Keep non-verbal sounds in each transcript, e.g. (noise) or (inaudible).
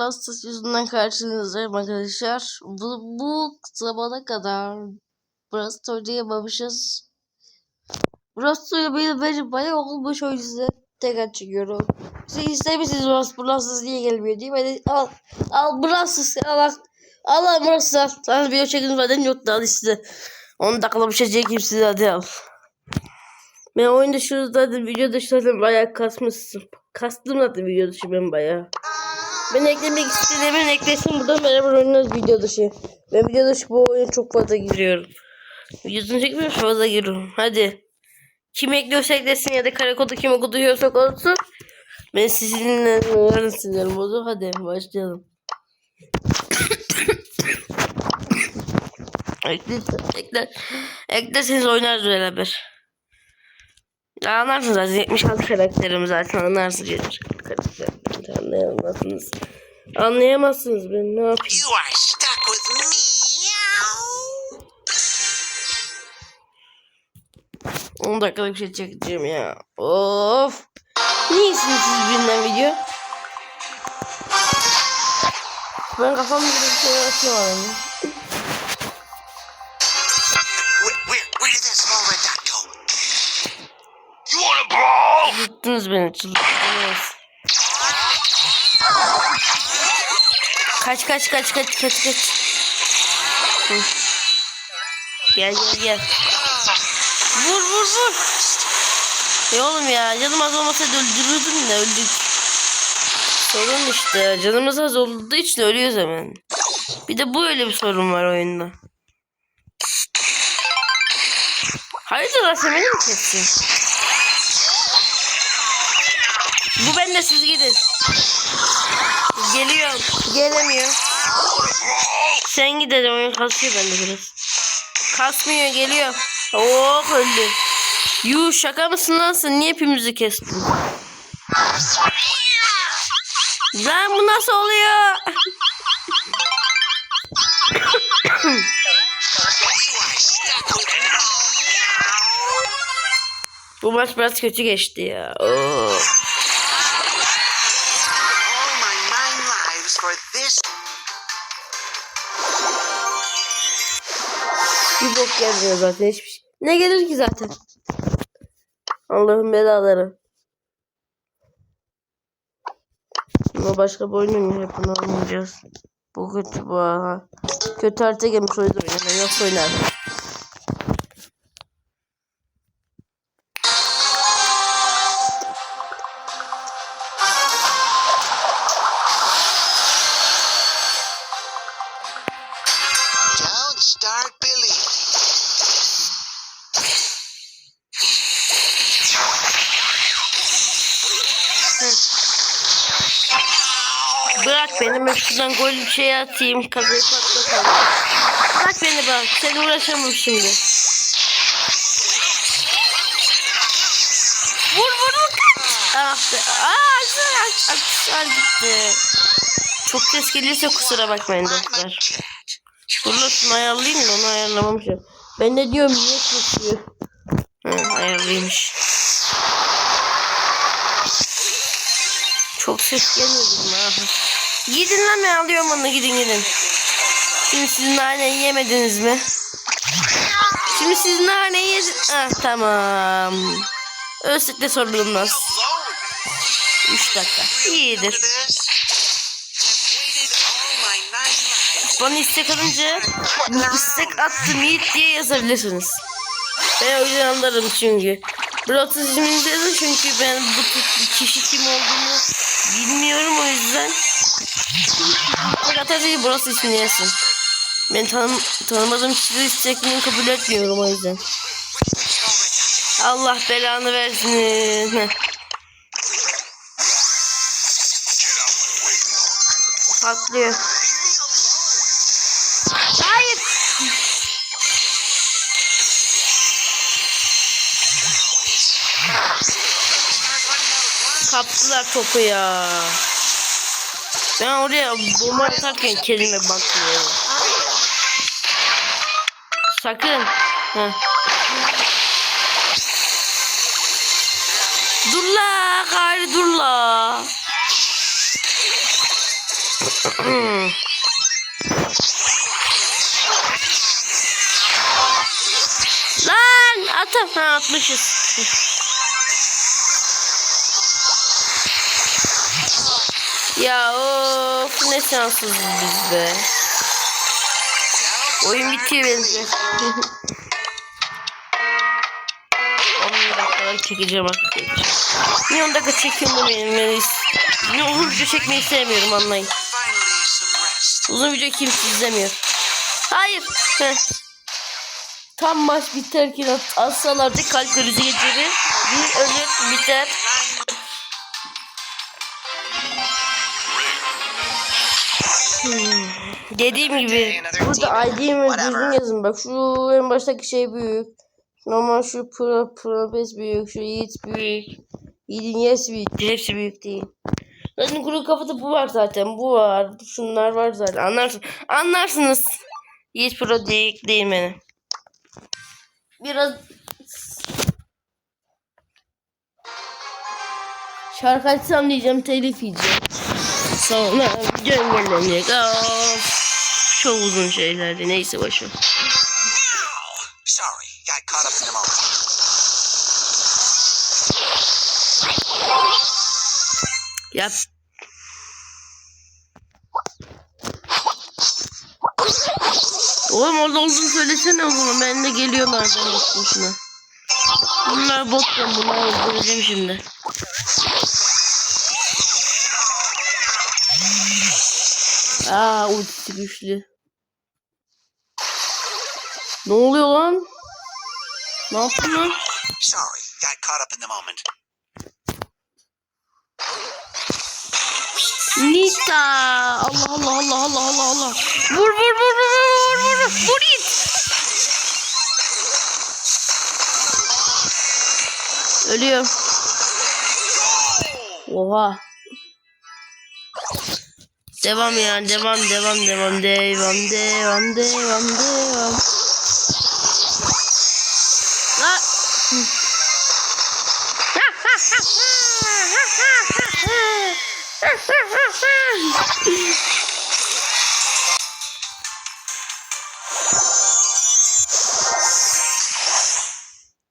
Rastas yüzünden karşınızdayım arkadaşlar. Bu, bu zamana kadar Brastas oynayamamışız. Brastas oynamayı bence bayağı olmuş o yüzden tekrar çıkıyorum. Siz istemişsiniz Brastas Brastas niye gelmiyor diye. Ben al, al Brastas al al. Al Brastas al. Al video çekin zaten yoktu al işte. 10 dakikada bir şey çekeyim size hadi al. Ben oyun dışı zaten video dışı zaten bayağı kasmışsın. Kastım zaten video dışı ben bayağı. Ben eklemek istediğimin eklesin buradan beraber oynarız video dışı. Ben video dışı bu oyuna çok fazla giriyorum. Videosunu çekmiyorum fazla giriyorum. Hadi. Kim ekliyorsa eklesin ya da karakolda kim okuduyorsa olsun. Ben sizinle yarın silerim o Hadi başlayalım. (coughs) ekle, ekle, eklerseniz oynarız beraber. Anlarsınız zaten 76 karakterim zaten anlarsınız yeter. Karakterimi anlayamazsınız. Anlayamazsınız ben ne yapayım. You are stuck with me. 10 dakikalık bir şey çekeceğim ya. Of. Niye siz birinden video? Ben kafamda bir şey açıyorum. Where, where, where Kaç kaç kaç kaç kaç kaç. Hı. Gel gel gel. Vur vur vur. Ya oğlum ya canım az olmasaydı öldürürdüm de öldük. Sorun işte canımız az olduğu için ölüyoruz hemen. Bir de bu öyle bir sorun var oyunda. Hayırdır lan sen beni mi kestin? Bu bende siz gidin. Geliyorum. Gelemiyor. Sen gidelim oyun kasıyor bende biraz. Kasmıyor geliyor. Oh öldü. Yuh şaka mısın lan sen? Niye hepimizi kestin? Lan bu nasıl oluyor? Bu maç biraz kötü geçti ya. Oh. Gelmiyor zaten hiçbir şey. Ne gelir ki zaten? Allah'ın belaları. Ama başka bir oyun? Hep bunu oynayacağız. Bu kötü bu ha. Kötü harita gelmiş o yüzden oynamam. Yoksa oynarım. Ben gol şey atayım. Kazayı patlatalım. Bırak beni bak. Seni uğraşamam şimdi. Vur vur vur. Ah be. Aa aksesuar, aksesuar gitti. Çok ses gelirse kusura bakmayın dostlar. Burasını ayarlayayım da onu ayarlamamışım. Ben de diyorum niye kesiyor? Hı, ayarlıymış. Çok ses gelmedi buna. Gidin lan ben alıyorum onu gidin gidin. Şimdi siz naneyi yemediniz mi? Şimdi siz naneyi yediniz. Ah tamam. Ölsek de sorulmaz. 3 dakika. İyidir. Bana istek alınca istek attım Yiğit diye yazabilirsiniz. Ben o yüzden anlarım çünkü. Burası isminizi yazın çünkü ben bu kişi kim olduğunu bilmiyorum o yüzden. Fakat tabii burası ismini yazsın. Ben tanım, tanımadığım kişileri isteklerini kabul etmiyorum o yüzden. Allah belanı versin. Patlıyor. Hayır. Kaptılar topu ya. Ben oraya bomba atarken kelime bakmıyorum. Sakın. Heh. Dur la gari dur la. Lan atam ha atmışız. Ya of ne şanssızız biz be. Oyun bitiyor bence. 10 dakikalar çekeceğim artık. Niye 10 dakika çekiyorum bunu benim? Ne hızlıca çekmeyi sevmiyorum anlayın. Uzun video kimse izlemiyor. Hayır. Tam maç biterken at- atsalardı kalp krizi geçirir. Bir ölür biter. Dediğim gibi burada ID'mi düzgün yazın. Bak şu en baştaki şey büyük. Normal şu pro, pro büyük. Şu yiğit büyük. Yiğit'in yes büyük. Hepsi büyük değil. Zaten kuru kafada bu var zaten. Bu var. Şunlar var zaten. Anlarsın. Anlarsınız. Yiğit pro değil, değil beni. Biraz şarkı açsam diyeceğim telif yiyeceğim. Sonra. Of. Çok uzun şeylerdi. Neyse moment. Yap. Oğlum orada olduğunu söylesene o zaman. Ben de geliyorum nereden gittim şuna. Bunlar bot ben bunları öldüreceğim şimdi. Aa ultisi güçlü. Ne oluyor lan? Ne yaptın lan? Sorry, got caught up in the moment. Nita. Allah Allah Allah Allah Allah Allah. Vur vur vur vur vur vur vur. Vur it. Ölüyorum. Oha. Devam ya devam devam devam devam devam devam devam.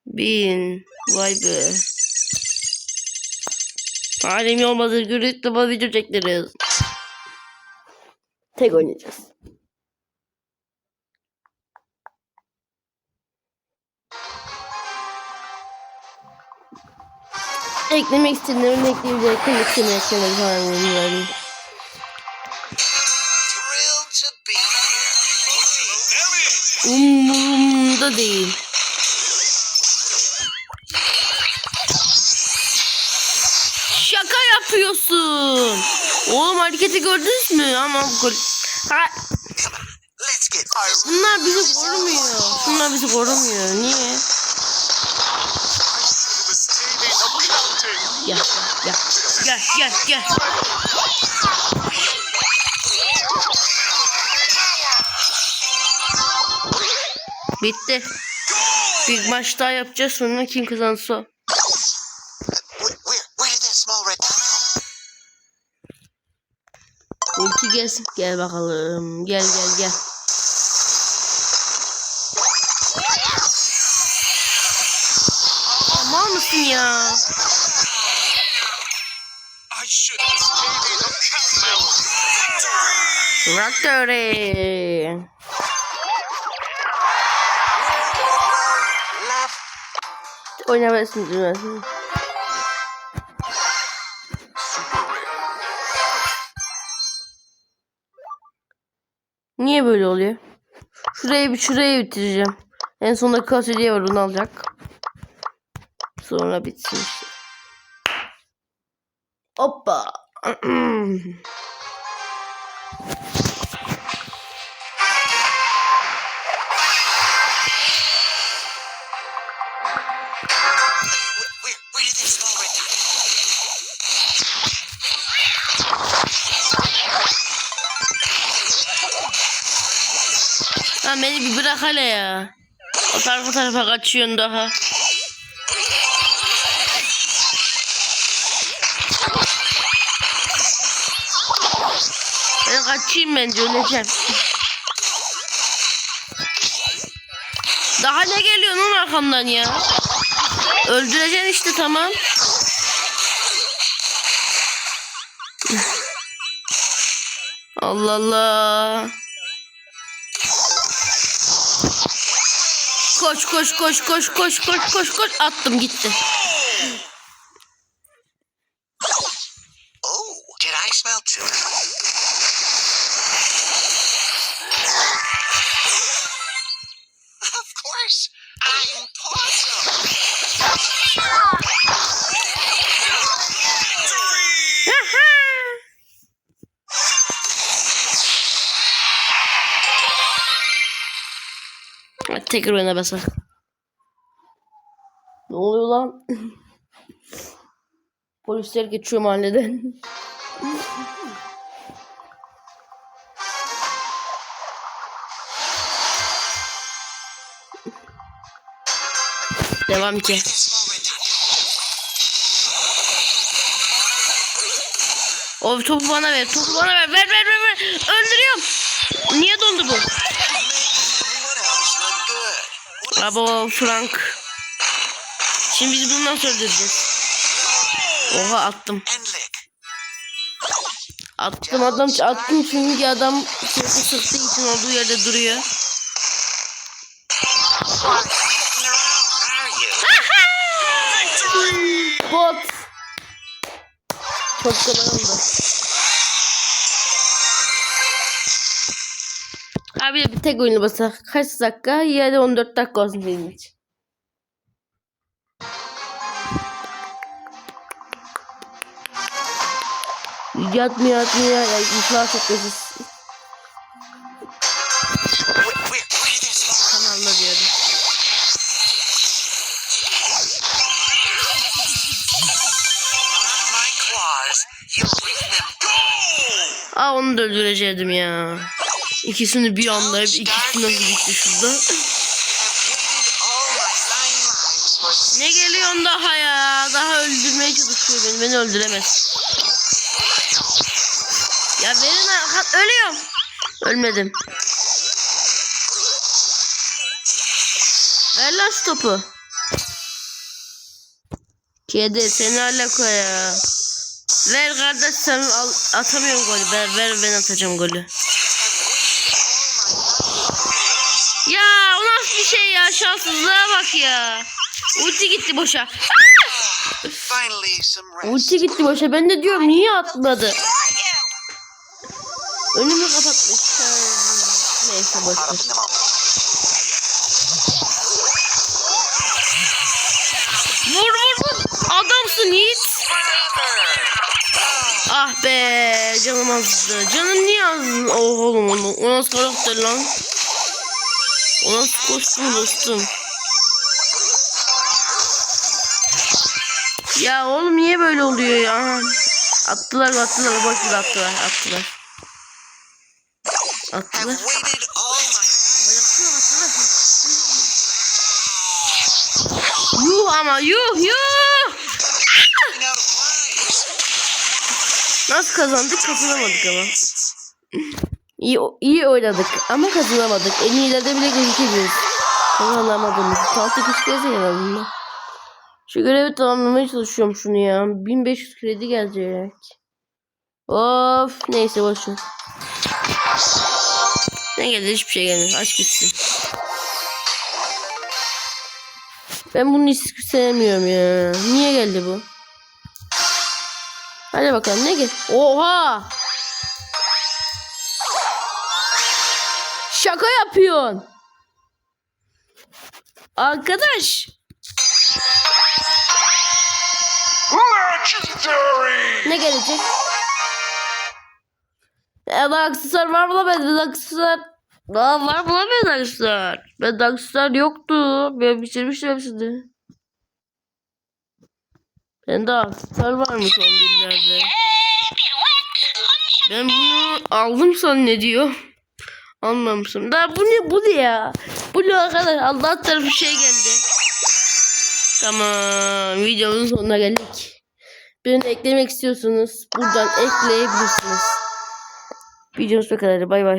Bin. Vay be. Göre ilk defa video çektiririz. Tek oynayacağız. Eklemek istediğim ekleyebilecektim. Eklemek eklemek falan bilmiyorum. Değil. Şaka yapıyorsun. Oğlum hareketi gördünüz mü? Ama gol. Ha, bunlar bizi korumuyor. Bunlar bizi korumuyor. Niye? Gel gel gel gel gel. Bitti. Bir maç daha yapacağız sonra kim kazansa. Gelsin. Gel bakalım. Gel gel gel. Mal mısın ya? Victory! Victory. Love Niye böyle oluyor? Şurayı bir şuraya bitireceğim. En sonunda kasiliye var onu alacak. Sonra bitsin işte. Hoppa. (clears throat) beni bir bırak hele ya. O tarafa tarafa kaçıyorsun daha. Ben kaçayım bence öleceğim. Daha ne geliyor lan arkamdan ya? Öldüreceksin işte tamam. Allah Allah. Koş koş koş koş koş koş koş koş attım gitti. Tekrar oyuna basak. Ne oluyor lan? Polisler geçiyor mahalleden. Devam ki. This small red dot. O topu bana ver. Topu bana ver. Ver ver ver ver. Öldürüyorum. Abo Frank. Şimdi biz bunu nasıl öldüreceğiz? Oha attım. Attım adam attım çünkü adam sürekli sıktığı için olduğu yerde duruyor. Bot. Çok kolay oldu. Abi bir tek oyunu basak. Kaç dakika? Ya da 14 dakika olsun benim için. Yatmıyor yatmıyor. Ya? You'll win them. Go! Aa onu da öldürecektim ya. İkisini bir anda hep ikisi nasıl gitti şurada. (laughs) Ne geliyorsun daha ya? Daha öldürmeye çalışıyor beni. Beni öldüremez. Ya verin ha. Ölüyorum. Ölmedim. Ver lan şu topu. Kedi seni alaka ya. Ver kardeş sen al, atamıyorum golü. Ver, ver ben atacağım golü. Şey ya şanssızlığa bak ya. Ulti gitti boşa. Ulti gitti boşa. Ben de diyorum niye atmadı? Önümü kapatmış. Neyse boş ver. Vur vur vur. Adamsın Yiğit. Ah be canım azdı. Canım niye azdı? Oh oğlum onu. O nasıl karakter lan? O nasıl kostüm dostum? Ya oğlum niye böyle oluyor ya? Attılar attılar boş ver attılar attılar. Attılar. waited all my Bırakıyor attılar. Yuh ama yuh yuh. Nasıl kazandık kazanamadık ama. İyi, iyi oynadık ama kazanamadık. En iyilerde bile gözüküyoruz. Kazanamadığımız. Altı kişi en azından. Şu görevi tamamlamaya çalışıyorum şunu ya. 1500 kredi gelecek. Of neyse boşver. Ne geldi hiçbir şey gelmedi. Aç gitsin. Ben bunu hiç sevmiyorum ya. Niye geldi bu? Hadi bakalım ne gel? Oha! Şaka yapıyorsun. Arkadaş. Legendary! Ne gelecek? Ya da aksesuar var bulamadım. Ben aksesuar... Aa, var bulamadım aksesuar. Ben aksesuar yoktu. Ben bitirmiştim hepsini. Ben de aksesuar varmış 10 binlerde. Ben bunu aldım zannediyor. Almamışım. Daha bu ne bu ne ya? Bu ne arkadaş? Allah tarafı şey geldi. Tamam. Videomuzun sonuna geldik. Birini eklemek istiyorsanız buradan ekleyebilirsiniz. Videomuz bu kadar. Bay bay.